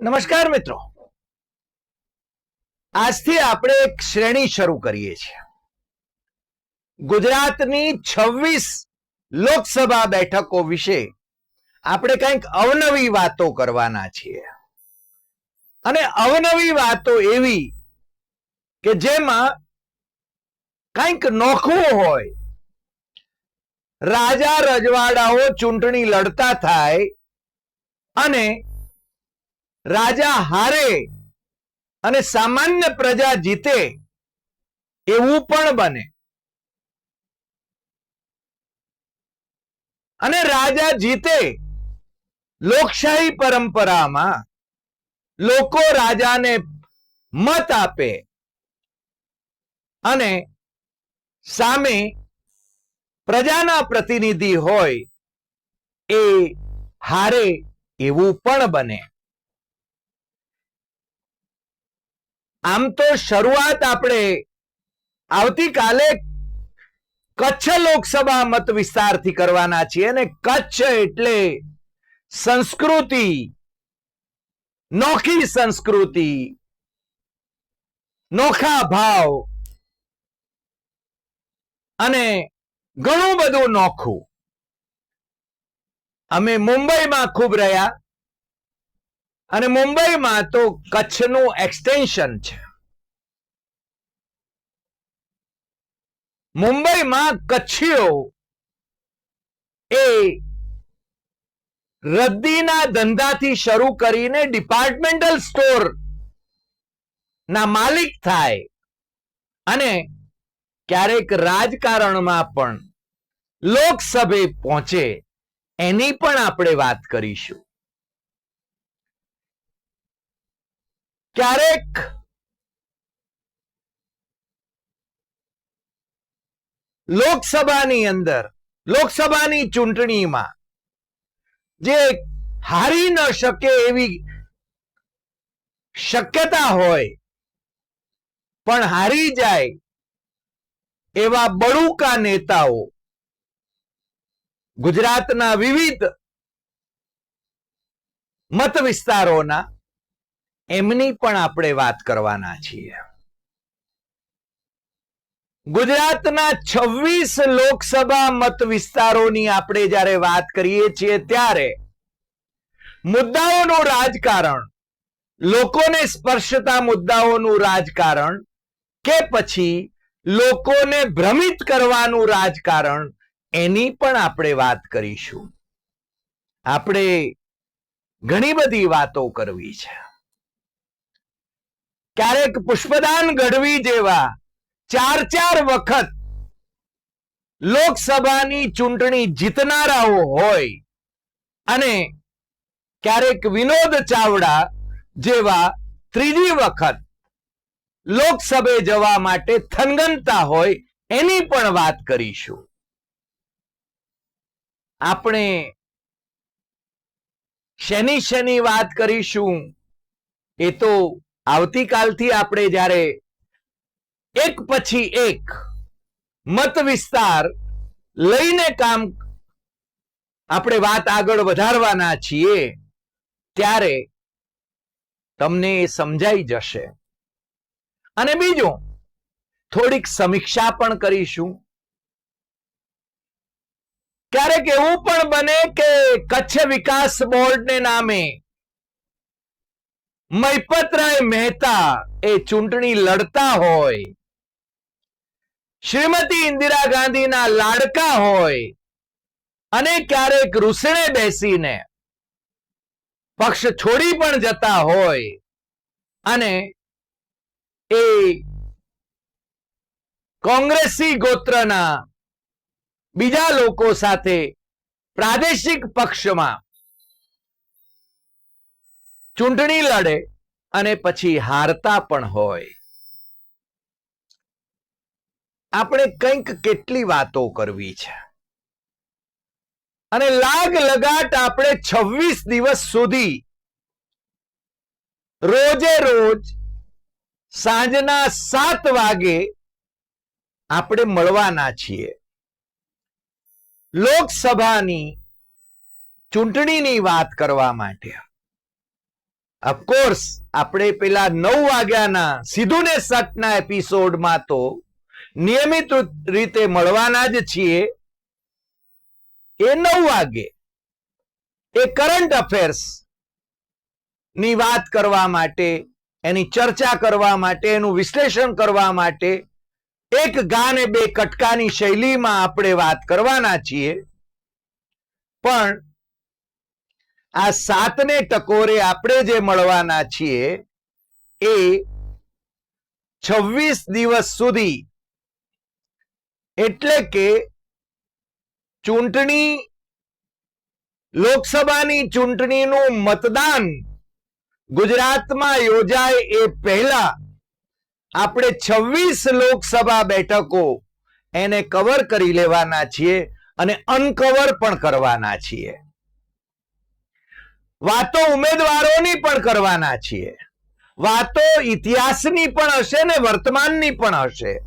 નમસ્કાર મિત્રો. આજથી આપણે એક શ્રેણી શરૂ કરીએ છીએ. ગુજરાતની છવ્વીસ લોકસભા બેઠકો વિશે આપણે કંઈક અવનવી વાતો કરવાના છીએ. અને અવનવી વાતો એવી કે જેમાં કંઈક નોખવું હોય. રાજા રજવાડાઓ ચૂંટણી લડતા થાય અને રાજા હારે અને સામાન્ય પ્રજા જીતે એવું પણ બને. અને રાજા જીતે લોકશાહી પરંપરામાં લોકો રાજાને મત આપે અને સામે પ્રજાના પ્રતિનિધિ હોય એ હારે એવું પણ બને. આમ તો શરૂઆત આપણે આવતીકાલે કચ્છ લોકસભા મત વિસ્તારથી કરવાના છીએ અને કચ્છ એટલે સંસ્કૃતિ, નોખી સંસ્કૃતિ, નોખા ભાવ અને ઘણું બધું નોખું. અમે મુંબઈમાં ખૂબ રહ્યા. અને મુંબઈમાં તો કચ્છનું એક્સટેન્શન છે. મુંબઈમાં કચ્છીઓ એ રદ્દીના ધંધાથી શરૂ કરીને ડિપાર્ટમેન્ટલ સ્ટોર ના માલિક થાય અને ક્યારેક રાજકારણમાં પણ લોકસભે પહોંચે એની પણ આપણે વાત કરીશું. ક્યારેક લોકસભાની અંદર, લોકસભાની ચૂંટણીમાં જે હારી ન શકે એવી શક્યતા હોય, પણ હારી જાય એવા બળુકા નેતાઓ ગુજરાતના વિવિધ મત વિસ્તારોના એમની પણ આપણે વાત કરવાના છીએ. ગુજરાતના છવ્વીસ લોકસભા મત વિસ્તારોની આપણે જ્યારે વાત કરીએ છીએ ત્યારે મુદ્દાઓનું રાજકારણ, લોકોને સ્પર્શતા મુદ્દાઓનું રાજકારણ કે પછી લોકોને ભ્રમિત કરવાનું રાજકારણ, એની પણ આપણે વાત કરીશું. આપણે ઘણી બધી વાતો કરવી છે. ક્યારેક પુષ્પદાન ગઢવી જેવા ચાર ચાર વખત લોકસભાની ચૂંટણી જીતનારાઓ હોય અને ક્યારેક વિનોદ ચાવડા જેવા ત્રીજી વખત લોકસભે જવા માટે થનગનતા હોય એની પણ વાત કરીશું. આપણે શેની શેની વાત કરીશું? એ તો આવતીકાલથી આપણે જ્યારે એક પછી એક મત વિસ્તાર લઈને કામ આપણે વાત આગળ વધારવાના છીએ, ત્યારે તમને એ સમજાઈ જશે. અને બીજું, થોડીક સમીક્ષા પણ કરીશું. ક્યારેક એવું પણ બને કે કચ્છ વિકાસ બોર્ડને નામે મૈપતરાય મહેતા એ ચૂંટણી લડતા હોય. શ્રીમતી ઇન્દિરા ગાંધીના લાડકા હોય અને ક્યારેક રૂસણે બેસીને પક્ષ છોડી પણ જતા હોય અને એ કોંગ્રેસી ગોત્રના બીજા લોકો સાથે પ્રાદેશિક પક્ષમાં ચૂંટણી લડે અને પછી હારતા પણ હોય. આપણે કંઈક કેટલી વાતો કરવી છે. અને લાગ લગાટ આપણે છવ્વીસ દિવસ સુધી રોજે રોજ સાંજના સાત વાગે આપણે મળવાના છીએ. લોકસભાની ચૂંટણીની વાત કરવા માટે. ઓફકોર્સ આપણે પેલા નવ વાગ્યાના સીધું ને સટના એપિસોડમાં તો નિયમિત રીતે મળવાના જ છીએ. એ નવ વાગે એ કરંટ અફેર્સની વાત કરવા માટે, એની ચર્ચા કરવા માટે, એનું વિશ્લેષણ કરવા માટે એક ગાને બે કટકાની શૈલીમાં આપણે વાત કરવાના છીએ. પણ આ સાતને ટકોરે આપણે જે મળવાના છીએ એ છવ્વીસ દિવસ સુધી એટલે કે ચૂંટણી, લોકસભાની ચૂંટણીનું મતદાન ગુજરાતમાં યોજાય એ પહેલા આપણે છવ્વીસ લોકસભા બેઠકો એને કવર કરી લેવાના છીએ અને અનકવર પણ કરવાના છીએ. વાતો ઉમેદવારોની પણ કરવાના છીએ. વાતો ઇતિહાસની પણ હશે ને વર્તમાનની પણ હશે.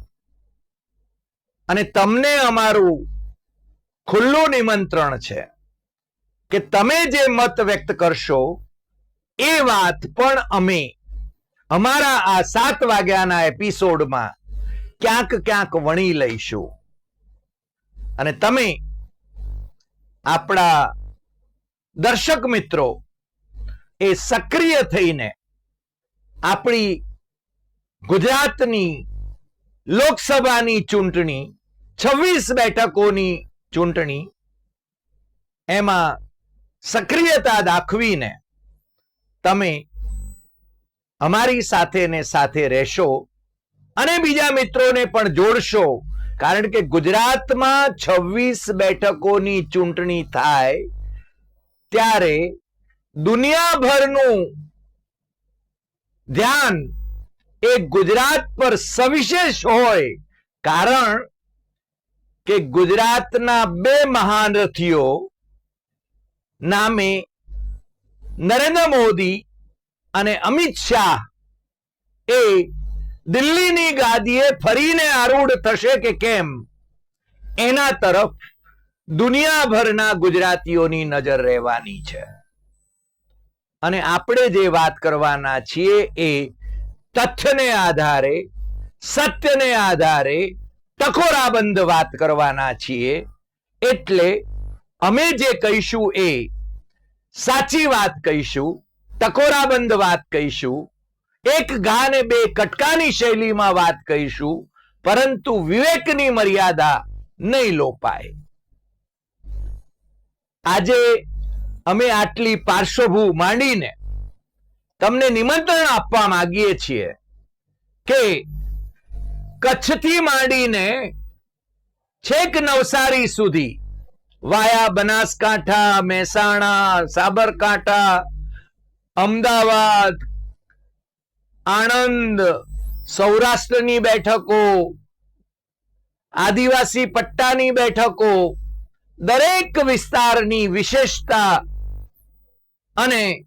અને તમને અમારું ખુલ્લું નિમંત્રણ છે કે તમે જે મત વ્યક્ત કરશો, એ વાત પણ અમે અમારા આ સાત વાગ્યાના એપિસોડમાં ક્યાંક ક્યાંક વણી લઈશું. અને તમે આપણા દર્શક મિત્રો, એ સક્રિય થઈને આપણી ગુજરાતની લોકસભાની ચૂંટણી, છવ્વીસ બેઠકોની ચૂંટણી, એમાં સક્રિયતા દાખવીને તમે અમારી સાથે ને સાથે રહેશો અને બીજા મિત્રોને પણ જોડશો, કારણ કે ગુજરાતમાં છવ્વીસ બેઠકોની ચૂંટણી થાય ત્યારે દુનિયાભરનું ધ્યાન એ ગુજરાત પર સવિશેષ હોય કારણ કે ગુજરાતના બે મહારથીઓ નામે નરેન્દ્ર મોદી અને અમિત શાહ એ દિલ્હીની ગાદીએ ફરીને આરૂઢ થશે કે કેમ? એના તરફ દુનિયાભરના ગુજરાતીઓની નજર રહેવાની છે. અને આપણે જે વાત કરવાના છીએ એ તથ્યને આધારે, સત્યને આધારે ટકોરાબંધ વાત કરવાના છીએ. એટલે અમે જે કહીશું એ સાચી વાત કહીશું, ટકોરાબંધ વાત કહીશું, એક ઘા ને બે કટકાની શૈલીમાં વાત કહીશું, પરંતુ વિવેકની મર્યાદા નહીં લોપાય. આજે અમે આટલી પાર્શ્વભૂ માંડીને તમને નિમંત્રણ આપવા માંગીએ છીએ કે કચ્છથી માંડીને છેક નવસારી સુધી વાયા બનાસકાંઠા, મહેસાણા, સાબરકાંઠા, અમદાવાદ, આણંદ, સૌરાષ્ટ્રની બેઠકો, આદિવાસી પટ્ટાની બેઠકો દરેક વિસ્તારની વિશેષતા અને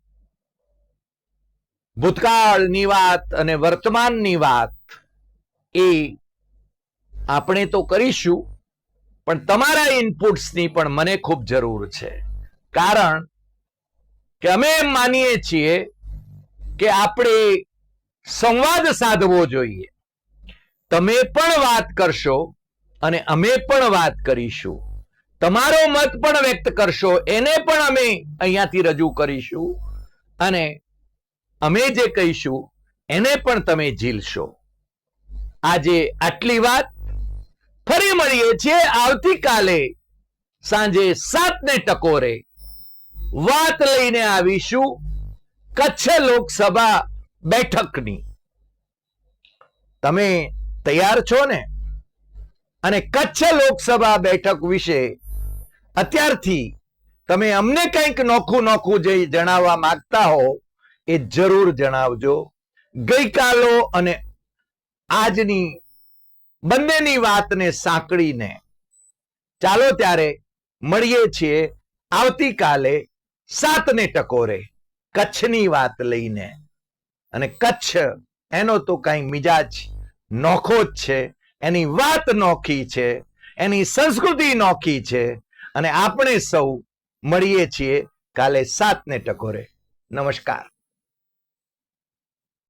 ભૂતકાળની વાત અને વર્તમાનની વાત એ આપણે તો કરીશું, પણ તમારા ઇનપુટ્સની પણ મને ખૂબ જરૂર છે. કારણ કે અમે એમ માનીએ છીએ કે આપણે સંવાદ સાધવો જોઈએ. તમે પણ વાત કરશો અને અમે પણ વાત કરીશું. તમારો મત પણ વ્યક્ત કરશો, એને પણ અમે અહીંયાથી રજૂ કરીશું અને અમે જે કહીશું, એને પણ તમે ઝીલશો. આજે આટલી વાત. ફરી મળીએ છીએ આવતીકાલે સાંજે સાત ને ટકોરે. વાત લઈને આવીશું કચ્છ લોકસભા બેઠકની. તમે તૈયાર છો ને? અને કચ્છ લોકસભા બેઠક વિશે અત્યારથી તમે અમને કંઈક નોખું નોખું જે જણાવવા માંગતા હો, એ જરૂર જણાવજો. ગઈકાલો અને આજની બંનેની વાતને સાંકળીને ચાલો ત્યારે મળીએ છીએ આવતીકાલે સાતને ટકોરે કચ્છની વાત લઈને. અને કચ્છ એનો તો કઈ મિજાજ નોખો જ છે, એની વાત નોખી છે, એની સંસ્કૃતિ નોખી છે અને આપણે સૌ મળીએ છીએ કાલે સાતને ટકોરે. નમસ્કાર.